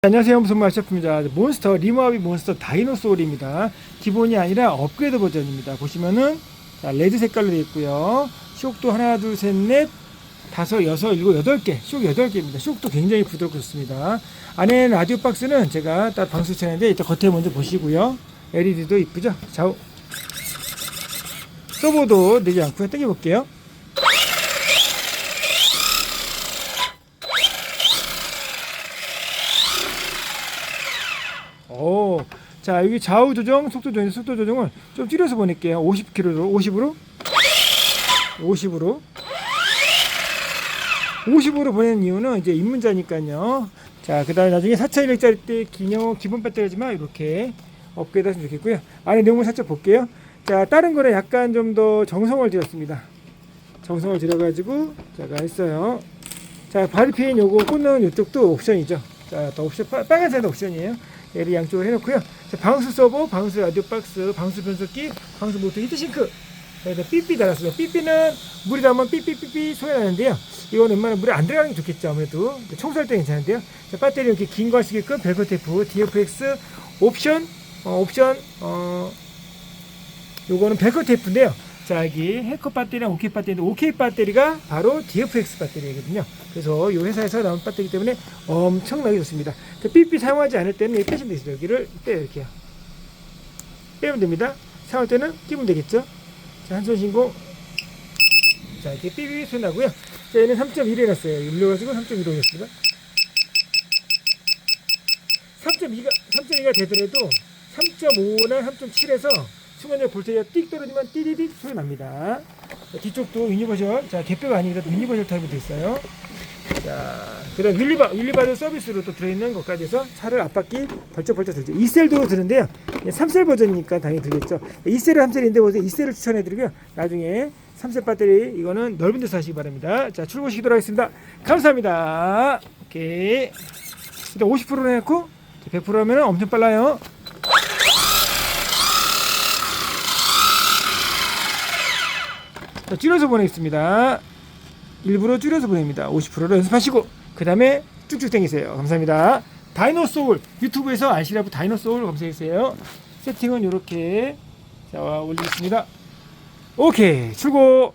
안녕하세요. 무슨 말 셰프입니다 몬스터 리모아비 몬스터 다이노소울입니다. 기본이 아니라 업그레이드 버전입니다. 보시면은 자, 레드 색깔로 되어 있고요. 쇼도 하나 둘셋넷 다섯 여섯 일곱 여덟 개쇼 여덟 개입니다. 쇼도 굉장히 부드럽고 좋습니다. 안에 라디오 박스는 제가 따로 방수 차는데 일단 겉에 먼저 보시고요. LED도 이쁘죠? 좌우. 서버도 내지 않고요. 당겨볼게요 오, 자 여기 좌우 조정, 속도 조정, 속도 조정을 좀 줄여서 보낼게요. 50km로, 50으로, 50으로, 50으로 보내는 이유는 이제 입문자니까요. 자, 그 다음에 나중에 4,200짜리 때 기념 기본 배터리지만 이렇게 업그레이드 하시면 좋겠고요. 안에 내용물 살짝 볼게요. 자, 다른 거는 약간 좀 더 정성을 들였습니다. 정성을 들여가지고 제가 했어요. 자, 바디핀 요거 꽂는 이쪽도 옵션이죠. 자, 더 옵션 빨- 빨간색도 옵션이에요. 얘를 양쪽으로 해놓고요. 자, 방수 서버, 방수 라디오 박스, 방수 변속기, 방수 모터 히트싱크. 여기다 삐삐 달았어요. 삐삐는 물이 닿으면 삐삐삐삐 소리 나는데요. 이거는 웬만하면 물에 안 들어가는 게 좋겠죠. 아무래도 청소할 때 괜찮은데요. 자, 배터리 이렇게 긴 거 하시게끔 벨크 테이프, DFX 옵션, 어, 옵션, 어, 요거는 벨크 테이프인데요. 자, 여기 해커 배터리랑 OK 배터리인데 OK 배터리가 바로 DFX 배터리거든요. 그래서 이 회사에서 나온 배터리 때문에 엄청나게 좋습니다. 자, 삐삐 사용하지 않을 때는 이렇게 빼시면 되죠. 여기를 빼요, 이렇게요. 빼면 됩니다. 사용할 때는 끼면 되겠죠. 자, 한손 신고. 자, 이렇게 삐삐 소리 나고요. 자, 얘는 3.1 해놨어요. 올려가지고 3.1로 했습니다. 3.2가, 3.2가 되더라도 3.5나 3.7에서 순간적으로 볼테이가 띡 떨어지면 띠디딕 소리 납니다. 자, 뒤쪽도 유니버셜, 자, 개뼈가 아니라도 유니버셜 타입이 되어 있어요. 자, 그 다음 윌리바, 윌리바드 서비스로 또 들어있는 것까지 해서 차를 앞바퀴 벌쩍벌쩍 들죠. 2셀도 드는데요. 3셀 버전이니까 당연히 들겠죠. 2셀은 3셀인데 보세요. 2셀을 추천해드리고요. 나중에 3셀 배터리 이거는 넓은 데서 하시기 바랍니다. 자, 출고 시키도록 하겠습니다. 감사합니다. 오케이. 일단 50%로 해놓고 100% 하면 엄청 빨라요. 자, 줄여서 보내겠습니다. 일부러 줄여서 보냅니다. 50%로 연습하시고 그 다음에 쭉쭉 당기세요. 감사합니다. 다이노소울 유튜브에서 아시라고 다이노소울 검색해주세요. 세팅은 이렇게 자 올리겠습니다. 오케이 출고